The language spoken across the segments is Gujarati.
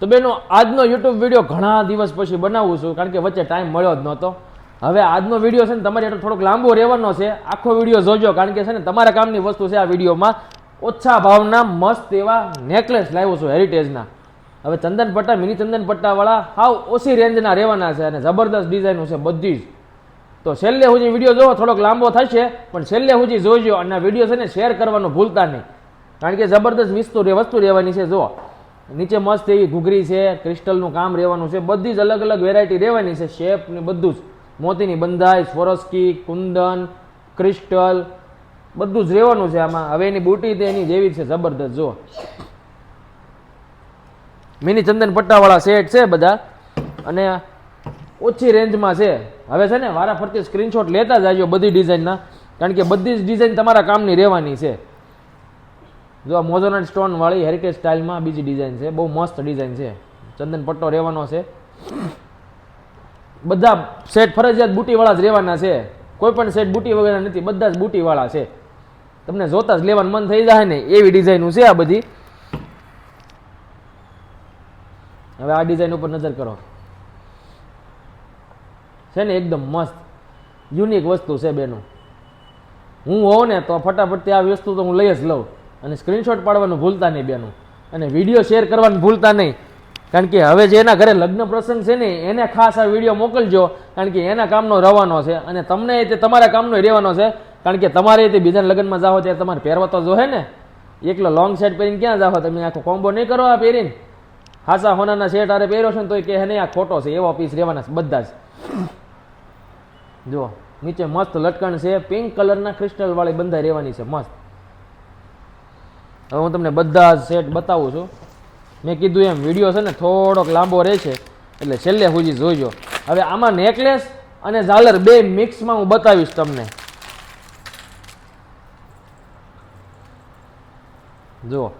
તો બેનો, આજનો યુટ્યુબ વીડિયો ઘણા દિવસ પછી બનાવું છું, કારણ કે વચ્ચે ટાઈમ મળ્યો જ નહોતો. હવે આજનો વીડિયો છે ને, તમારે એટલો થોડોક લાંબો રહેવાનો છે. આખો વીડિયો જોજો, કારણ કે છે ને, તમારા કામની વસ્તુ છે આ વિડીયોમાં ઓછા ભાવના મસ્ત એવા નેકલેસ લાવ્યો છું હેરિટેજના હવે ચંદન પટ્ટા, મિની ચંદન પટ્ટાવાળા, હાવ ઓછી રેન્જના રહેવાના છે અને જબરદસ્ત ડિઝાઇનો છે બધી જ. તો છેલ્લે સુધી વીડિયો જોવો, થોડોક લાંબો થશે, પણ છેલ્લે સુધી જોઈજો અને વીડિયો છે ને શેર કરવાનું ભૂલતા નહીં. કારણ કે જબરદસ્ત વસ્તુ વસ્તુ રહેવાની છે જો નીચે મસ્ત એવી ઘૂઘરી છે ક્રિસ્ટલનું કામ રહેવાનું છે, બધી જ અલગ અલગ વેરાયટી રહેવાની છે શેપ ને બધું જ. મોતીની બંધાઈ સ્વરસ્કી, કુંદન ક્રિસ્ટલ બધું જ રહેવાનું છે આમાં. હવે એની બુટી તે એની જેવી છે, જબરદસ્ત જો મિની ચંદન પટ્ટાવાળા સેટ છે બધા. અને ઓછી રેન્જમાં છે. હવે છે ને વારા ફરતી સ્ક્રીનશોટ લેતા જાજો બધી ડિઝાઇનના કારણ કે બધી જ ડિઝાઇન તમારા કામની રહેવાની છે. જો આ મોઝોનટ સ્ટોન વાળી હેરિટેજ સ્ટાઇલમાં બીજી ડિઝાઇન છે. બહુ મસ્ત ડિઝાઇન છે. ચંદન પટ્ટો રહેવાનો છે. બધા સેટ ફરજિયાત બુટીવાળા જ રહેવાના છે. કોઈ પણ સેટ બુટી વગેરે નથી. બધા જ બુટીવાળા છે. તમને જોતા જ લેવાનું મન થઈ જાય ને. એવી ડિઝાઇનો છે આ બધી. હવે આ ડિઝાઇન ઉપર નજર કરો. છે ને એકદમ મસ્ત. યુનિક વસ્તુ છે બેનું. હું હોઉં ને તો ફટાફટથી આ વસ્તુ તો હું લઈ જ લઉં. અને સ્ક્રીનશોટ પાડવાનું ભૂલતા નહીં બેનું. અને વીડિયો શેર કરવાનું ભૂલતા નહીં. કારણ કે હવે જે એના ઘરે લગ્ન પ્રસંગ છે ને, એને ખાસ આ વીડિયો મોકલજો, કારણ કે એના કામનો રવાનો છે. અને તમને તે તમારા કામનો રહેવાનો છે. કારણ કે તમારે તે બીજાના લગ્નમાં જાઓ ત્યારે તમારે પહેરવા તો જોહે ને. એકલો લોંગ શર્ટ પહેરીને ક્યાં જાઓ તમે આખો કોમ્બો નહીં કરો આ પહેરીને. હાસા હોનાના શેટ આરે પહેર્યો છે ને તો કહે નહીં, આ ખોટો છે. એવો પીસ રહેવાના છે બધા જ. જુઓ, નીચે મસ્ત લટકણ છે. પિંક કલરના ક્રિસ્ટલ વાળી બંધાઈ રહેવાની છે, મસ્ત. હવે હું તમને બધા જ સેટ બતાવું છું. મેં કીધું એમ, વીડિયો છે ને થોડોક લાંબો રહે છે, એટલે છેલ્લે સુધી જોઈજો. હવે આમાં નેકલેસ અને ઝાલર બે મિક્સમાં હું બતાવીશ તમને. જુઓ.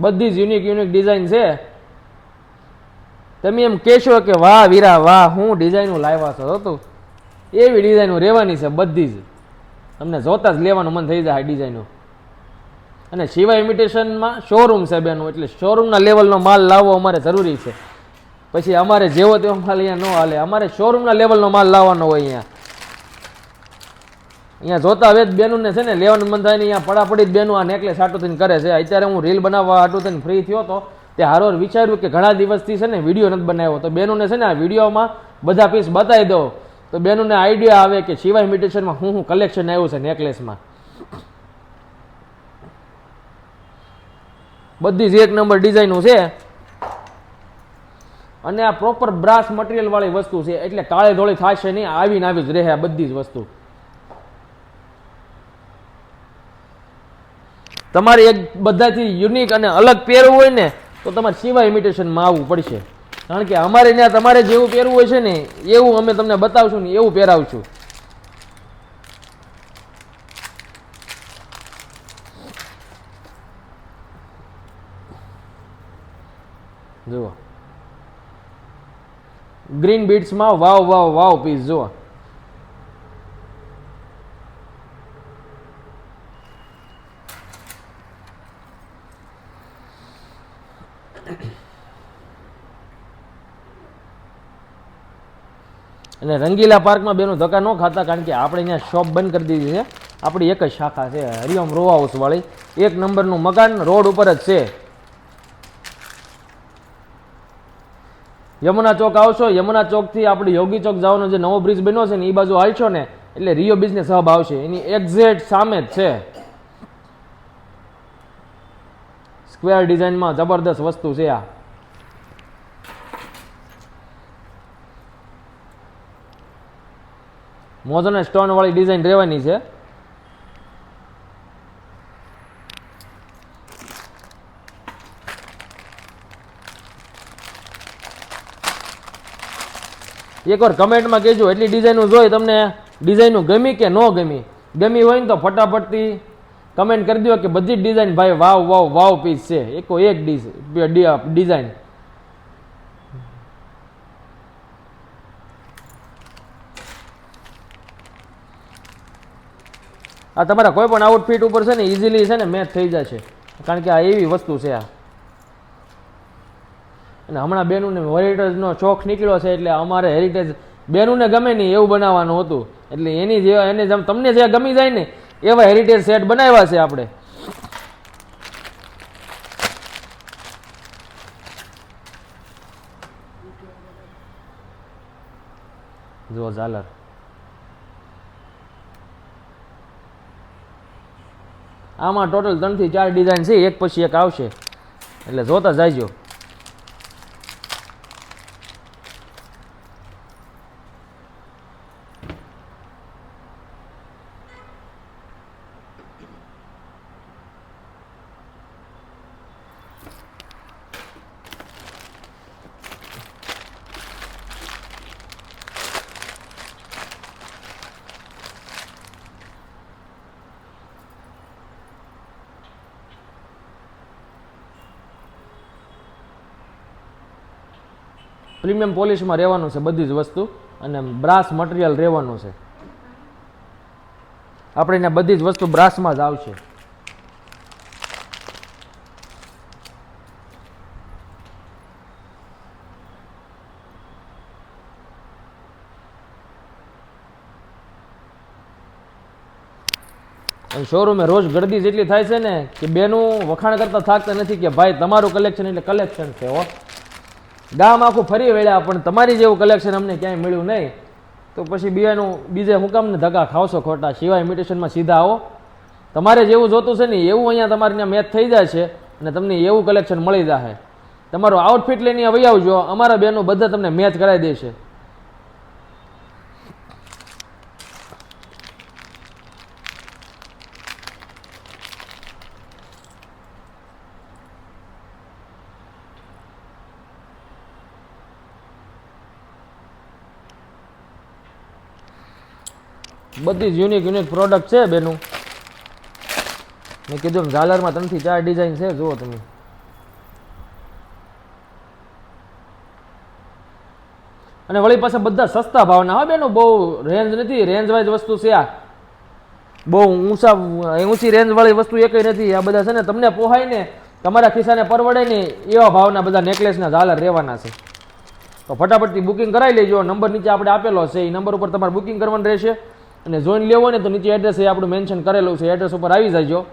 બધી જ યુનિક યુનિક ડિઝાઇન છે. તમે એમ કહેશો કે વાહ વીરા, વાહ, હું ડિઝાઇનું લાવ્યા છો હતું એવી ડિઝાઇનો રહેવાની છે બધી જ. તમને જોતા જ લેવાનું મન થઈ જાય આ ડિઝાઇનો અને શિવા ઇમિટેશનમાં શોરૂમ છે બેનું એટલે શોરૂમના લેવલનો માલ લાવવો અમારે જરૂરી છે. પછી અમારે જેવો તેવો માલ અહીંયા ન હાલે. અમારે શોરૂમના લેવલનો માલ લાવવાનો હોય અહીંયા. અહીંયા જોતા હવે જ બેનુંને છે ને, લેવાનું મન થાય ને અહીંયા પડાપડી જ બેનું આ નેકલેસ આટો થઈને કરે છે. અત્યારે હું રીલ બનાવવા આટો થઈને ફ્રી થયો હતો તે હારો વિચાર્યું કે ઘણા દિવસથી છે ને વીડિયો નથી બનાવ્યો. તો બેનુંને છે ને, આ વિડીયોમાં બધા પીસ બતાવી દો તો બેનોને આઈડિયા આવે કે શિવાય ઇમિટેશનમાં હું હું કલેક્શન આવ્યું છે નેકલેસમાં બધી જ એક નંબર ડિઝાઇનો છે. અને આ પ્રોપર બ્રાસ મટીરિયલ વાળી વસ્તુ છે, એટલે કાળે ધોળી થશે નહીં, આવીને આવી જ રહે આ બધી જ વસ્તુ. તમારે એક બધાથી યુનિક અને અલગ પહેરવું હોય ને, તો તમારે સિવાય ઇમિટેશનમાં આવવું પડશે. કારણ કે અમારે ત્યાં તમારે જેવું પહેરવું હોય છે ને, એવું અમે તમને બતાવશું ને, એવું પહેરાવશું. જુઓ. ગ્રીન બીટ્સમાં વાવ વાવ વાવ પીસ જુઓ. અને રંગીલા પાર્કમાં બેનો ધક્કા ન ખાતા કારણ કે આપણે અહીંયા શોપ બંધ કરી દીધી છે. આપણી એક જ શાખા છે હરિઓમ રો હાઉસવાળી એક નંબરનું મકાન રોડ ઉપર જ છે. યમુના ચોક આવશો, યમુના ચોકથી આપણે યોગી ચોક જવાનો જે નવો બ્રિજ બન્યો છે ને, એ બાજુ હાલશો ને, એટલે રિયો બિઝનેસ હબ આવશે. એની એક્ઝેક્ટ સામે જ છે. સ્ક્વેર ડિઝાઇનમાં જબરદસ્ત વસ્તુ છે આ. મોઝન સ્ટોન વાળી ડિઝાઇન રહેવાની છે. એકવાર કમેન્ટમાં કહેજો એટલી ડિઝાઇનો જોઈ તમને ડિઝાઇનો ગમી કે ન ગમી. ગમી હોય ને તો ફટાફટથી કમેન્ટ કરી દો કે બધી જ ડિઝાઇન ભાઈ વાવ વાવ વાવ પીસ છે. એકો એક ડિઝાઇન આ તમારા કોઈ પણ આઉટફિટ ઉપર છે ને ઇઝીલી છે ને મેચ થઈ જશે. કારણ કે આ એવી વસ્તુ છે આ. અને હમણાં બેનુને હેરિટેજનો શોખ નીકળ્યો છે એટલે અમારે હેરિટેજ બેનુંને ગમે નહીં એવું બનાવવાનું હતું. એટલે એની જેવા એને જેમ તમને જે ગમી જાય ને એવા હેરિટેજ સેટ બનાવ્યા છે આપણે. જો ઝાલર. આમાં ટોટલ ત્રણથી ચાર ડિઝાઇન છે એક પછી એક આવશે. એટલે જોતા જાયજો. પ્રીમિયમ પોલિશમાં રહેવાનું છે બધી જ વસ્તુ અને બ્રાસ મટીરિયલ રહેવાનું છે. આપણે એને બધી જ વસ્તુ બ્રાસમાં જ આવશે. શોરૂમે રોજ ગળદી જેટલી થાય છે ને કે બેનું વખાણ કરતા થાકતા નથી કે ભાઈ તમારું કલેક્શન એટલે કલેક્શન છે હો. ગામ આખું ફરી વળ્યા, પણ તમારી જેવું કલેક્શન અમને ક્યાંય મળ્યું નહીં. તો પછી બીજાનું, બીજે હુકામને ધક્કા ખાવશો ખોટા? સિવાય ઇમિટેશનમાં સીધા આવો. તમારે જેવું જોતું છે ને, એવું અહીંયા તમારે ત્યાં મેચ થઈ જાય છે અને તમને એવું કલેક્શન મળી જાય તમારું આઉટફિટ લઈને વહી આવજો, અમારા બેનો બધા તમને મેચ કરાવી દેશે. બધી જ યુનિક યુનિક પ્રોડક્ટ છે બેનું. મેં કીધું ઝાલરમાં ત્રણથી ચાર ડિઝાઇન છે, જુઓ તમે. અને વળી પાસે બધા સસ્તા ભાવના, હા બેનો, બહુ રેન્જ નથી રેન્જ વાઇઝ વસ્તુ છે આ. બહુ ઊંચા ઊંચી રેન્જ વાળી વસ્તુ એકય નથી, આ બધા છે ને તમને પોહાય ને તમારા ખિસ્સાને પરવડે ને એવા ભાવના બધા નેકલેસના ઝાલર રહેવાના છે. તો ફટાફટથી બુકિંગ કરાવી લેજો, નંબર નીચે આપણે આપેલો છે, એ નંબર ઉપર તમારે બુકિંગ કરવાનું રહેશે. અને જોઈન લેવો ને તો નીચે એડ્રેસ એ આપણું મેન્શન કરેલું છે એડ્રેસ ઉપર આવી જાયજો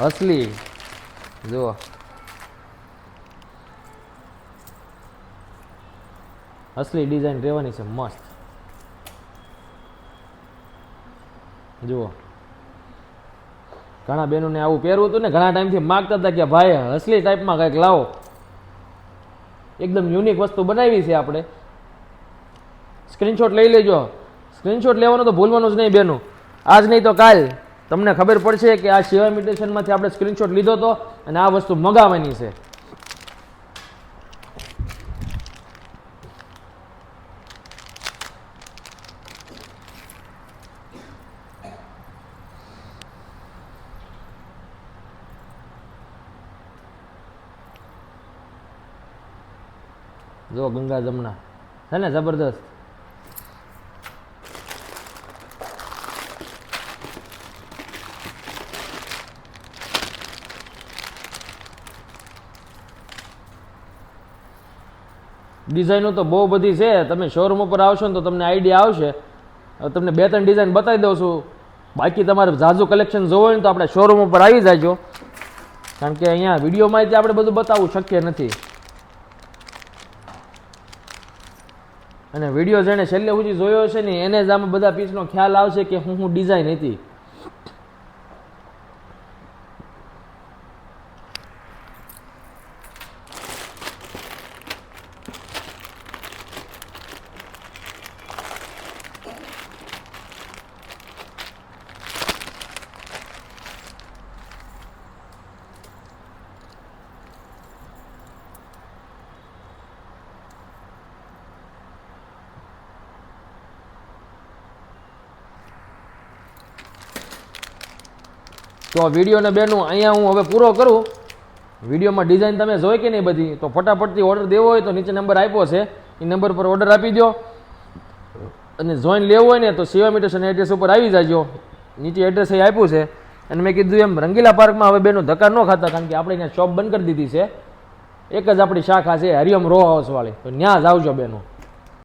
અસલી જુઓ. અસલી ડિઝાઇન રહેવાની છે, મસ્ત. જુઓ. ઘણા બહેનોને આવું પહેરવું હતું ને, ઘણા ટાઈમથી માગતા હતા કે, ભાઈ અસલી ટાઈપમાં કંઈક લાવો. એકદમ યુનિક વસ્તુ બનાવી છે આપણે. સ્ક્રીનશોટ લઈ લેજો. સ્ક્રીનશોટ લેવાનો તો ભૂલવાનું જ નહીં બહેનો. આજ નહીં તો કાલ. તમને ખબર પડશે કે આ શિવા ઇમિટેશનમાંથી આપણે સ્ક્રીનશોટ લીધો હતો અને આ વસ્તુ મગાવવાની છે. જો ગંગા જમના છે ને જબરદસ્ત ડિઝાઇનો તો બહુ બધી છે. તમે શોરૂમ ઉપર આવશો ને તો તમને આઈડિયા આવશે. તમને બે ત્રણ ડિઝાઇન બતાવી દઉં છું. બાકી તમારે ઝાઝુ કલેક્શન જોવો હોય ને તો આપણે શોરૂમ ઉપર આવી જાજો. કારણ કે અહીંયા વિડીયોમાં આપણે બધું બતાવવું શક્ય નથી. અને વીડિયો જેણે છેલ્લે સુધી જોયો છે ને, એને જ આમાં બધા પીસનો ખ્યાલ આવશે કે હું હું ડિઝાઇન હતી. તો વિડીયોને બેનું, અહીંયા હું હવે પૂરો કરું. વિડીયોમાં ડિઝાઇન તમે જોઈ કે નહીં બધી? તો ફટાફટથી ઓર્ડર દેવો હોય તો નીચે નંબર આપ્યો છે. એ નંબર પર ઓર્ડર આપી દો અને જોઈન લેવું હોય ને તો સેવા મીટર્સ એડ્રેસ ઉપર આવી જાજો. નીચે એડ્રેસ એ આપ્યું છે. અને મેં કીધું એમ, રંગીલા પાર્કમાં હવે બેનો ધક્કા ન ખાતા, કારણ કે આપણે ત્યાં શોપ બંધ કરી દીધી છે. એક જ આપણી શાખા છે, હરિયમ રો હાઉસવાળી તો ત્યાં જ આવજો બેનો.